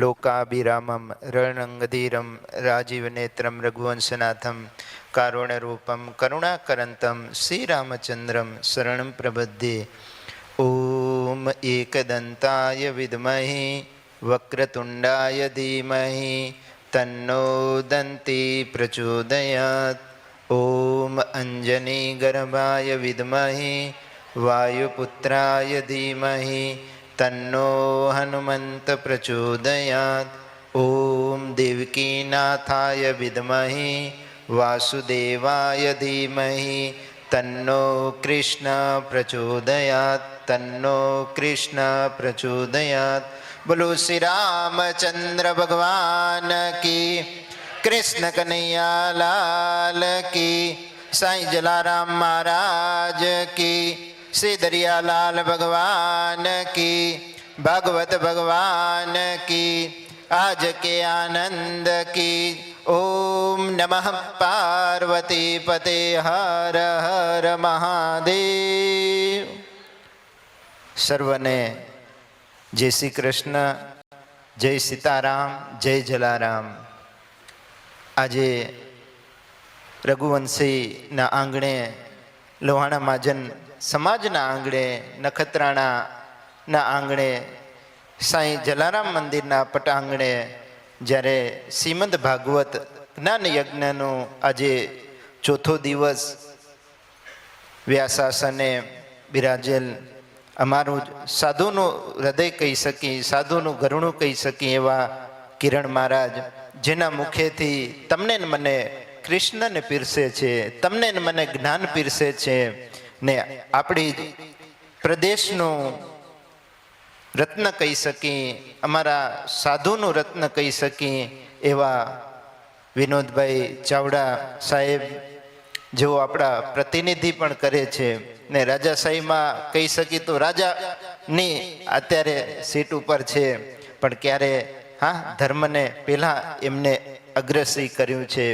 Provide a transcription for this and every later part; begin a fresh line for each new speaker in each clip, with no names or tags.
लोकाभिरामं रणङ्गधीरं राजीवनेत्रं रघुवंशनाथं कारुण्यरूपं करुणाकरन्तं श्रीरामचन्द्रं शरणं प्रपद्ये ॐ एकदन्ताय विद्महे वक्रतुण्डाय धीमहि तन्नो दन्ति प्रचोदयात् ॐ अञ्जनीगर्भाय विद्महे वायुपुत्राय धीमहि તન્નો હનુમંત પ્રચોદયાત ઓમ દેવકીનાથાય વિદ્મહે વાસુદેવાય ધીમહિ તન્નો કૃષ્ણ પ્રચોદયાત તન્નો કૃષ્ણ પ્રચોદયાત બોલો શ્રી રામચંદ્ર ભગવાન કી કૃષ્ણ કનૈયા લાલ કી સાંઈ જલારામ મહારાજ કી श्री दरियालाल भगवान की भागवत भगवान की आज के आनंद की ओम नमः पार्वती पते हर हर महादेव સર્વને જય શ્રી કૃષ્ણ જય સીતારામ જય જલારામ આજે રઘુવંશીના આંગણે લોહાણા મહાજન સમાજના આંગણે નખત્રાણાના આંગણે, સાંઈ જલારામ મંદિરના પટાંગણે જ્યારે શ્રીમદ ભાગવત જ્ઞાન યજ્ઞનું આજે ચોથો દિવસ વ્યાસાસને બિરાજેલ અમારું સાધુનું હૃદય કહી શકી સાધુનું ઘરણું કહી શકી એવા કિરણ મહારાજ, જેના મુખેથી તમને મને કૃષ્ણને પીરસે છે, તમને મને જ્ઞાન પીરસે છે, ને આપણી પ્રદેશનું રત્ન કહી શકી, અમારા સાધુનું રત્ન કહી શકી, એવા વિનોદભાઈ ચાવડા સાહેબ, જેઓ આપણા પ્રતિનિધિ પણ કરે છે. ને રાજાશાહીમાં કહી શકી તો રાજાની અત્યારે સીટ ઉપર છે, પણ ક્યારે, હા, ધર્મને પહેલાં એમને અગ્રસી કર્યું છે.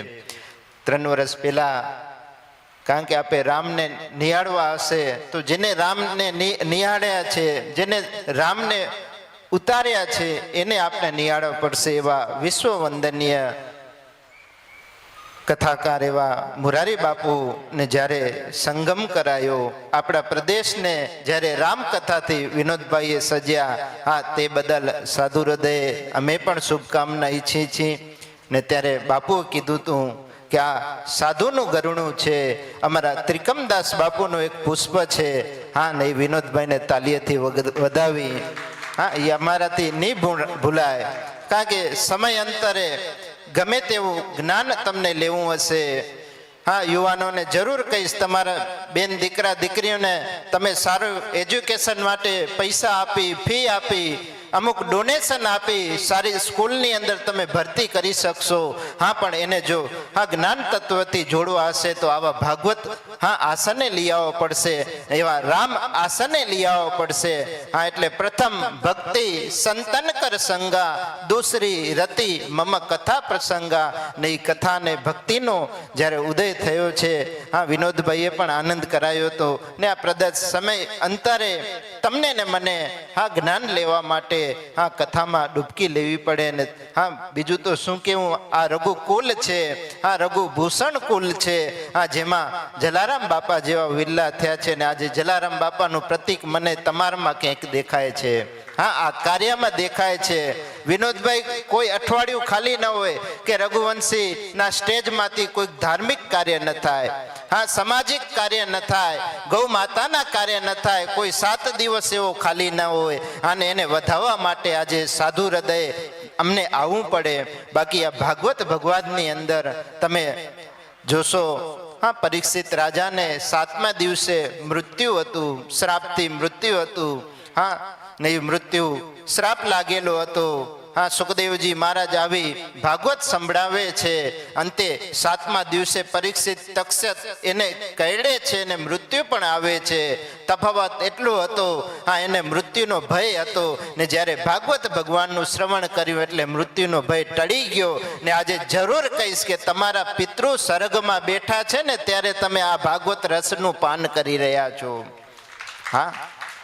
ત્રણ વર્ષ પહેલાં, કારણ કે આપણે રામને નિહાળવા હશે, તો જેને રામને નિહાળ્યા છે, જેને રામને ઉતાર્યા છે, એને આપણે નિહાળવા પડશે એવા વિશ્વ વંદનીય કથાકાર એવા મુરારી બાપુને જ્યારે સંગમ કરાયો, આપણા પ્રદેશને જ્યારે રામકથાથી વિનોદભાઈએ સજ્યા, હા, તે બદલ સાધુ હૃદયે અમે પણ શુભકામના ઈચ્છીએ છીએ. ને ત્યારે બાપુએ કીધું હતું કે આ સાધુનું ગરુણું છે. અમારા ત્રિકમદાસ બાપુનું એક પુષ્પ છે. હા, ને એ વિનોદભાઈને તાલીએથી વધાવી. હા એ અમારાથી નહીં ભૂલાય. કારણ કે સમય અંતરે ગમે તેવું જ્ઞાન તમને લેવું હશે. હા, યુવાનોને જરૂર કહીશ, તમારા બેન દીકરા દીકરીઓને તમે સારું એજ્યુકેશન માટે પૈસા આપી, ફી આપી અમુક ડોનેશન આપી સારી સ્કૂલની અંદર તમે ભરતી કરી શકશો. હા, પણ એને જો હા જ્ઞાન તત્વથી જોડવા હશે તો આવા ભાગવત, હા, આસને લઈ આવવો પડશે. એવા રામ આસને લઈ આવવો પડશે. હા, એટલે પ્રથમ ભક્તિ સંતન કર સંગા, દૂસરી રતિ મમ કથા પ્રસંગા. ને એ કથા ને ભક્તિનો જ્યારે ઉદય થયો છે, હા, વિનોદભાઈએ પણ આનંદ કરાયો હતો. ને આ પ્રદર્શ સમય અંતરે તમને ને મને હા જ્ઞાન લેવા માટે હા, કથામાં ડૂબકી લેવી પડે ને, હા, બીજું તો શું કેવું? આ રઘુ કુલ છે આ રઘુ ભૂષણ કુલ છે. હા, જેમાં જલારામ બાપા જેવા વિલ્લા થયા છે ને આજે જલારામ બાપાનું પ્રતીક મને તમારામાં ક્યાંક દેખાય છે. હા, આ કાર્યમાં દેખાય છે. વિનોદભાઈ, કોઈ અઠવાડિયું ખાલી ન હોય કે રઘુવંશી ના સ્ટેજમાંથી કોઈ ધાર્મિક કાર્ય ન થાય. હા, સામાજિક કાર્ય ન થાય, ગૌ માતાના કાર્ય ન થાય, કોઈ સાત દિવસ એવો ખાલી ન હોય. અને એને વધાવવા માટે આજે સાધુ હૃદય અમને આવવું પડે. બાકી આ ભાગવત ભગવાનની અંદર તમે જોશો, હા, પરીક્ષિત રાજાને સાતમા દિવસે મૃત્યુ હતું, શ્રાપથી મૃત્યુ હતું. હા, ને મૃત્યુ શ્રાપ લાગેલો હતો. હા સુખદેવજી મહારાજ આવી ભાગવત સંભળાવે છે. અંતે સાતમા દિવસે પરીક્ષિત તક્ષત એને કરડે છે ને મૃત્યુ પણ આવે છે. તફાવત એટલો હતો હા એને મૃત્યુનો ભય હતો ને જ્યારે ભાગવત ભગવાનનું શ્રવણ કર્યું એટલે મૃત્યુનો ભય ટળી ગયો ને આજે જરૂર કહીશ કે તમારા પિતૃ સર્ગમાં બેઠા છે ને ત્યારે તમે આ ભાગવત રસનું પાન કરી રહ્યા છો. હા?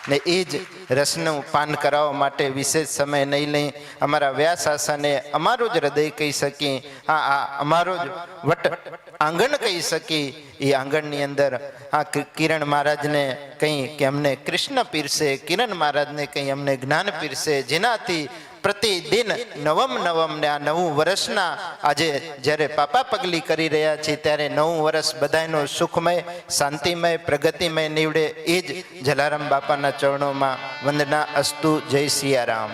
ને એ જ રસનું પાન કરાવવા માટે વિશેષ સમય નહીં લઈ અમારા વ્યાસ આસાને અમારું જ હૃદય કહી શકી આ આ અમારો જ વટ આંગણ કહી શકી. એ આંગણની અંદર આ કિરણ મહારાજને કંઈ કે અમને કૃષ્ણ પીરસે, કિરણ મહારાજને કંઈ અમને જ્ઞાન પીરસે, જેનાથી પ્રતિદિન નવમ નવમ ને આ નવું વર્ષના આજે જ્યારે પાપા પગલી કરી રહ્યા છીએ ત્યારે નવું વર્ષ બધાયનું સુખમય, શાંતિમય, પ્રગતિમય નીવડે એ જ જલારામ બાપાના ચરણોમાં વંદના અસ્તુ જય સિયારામ.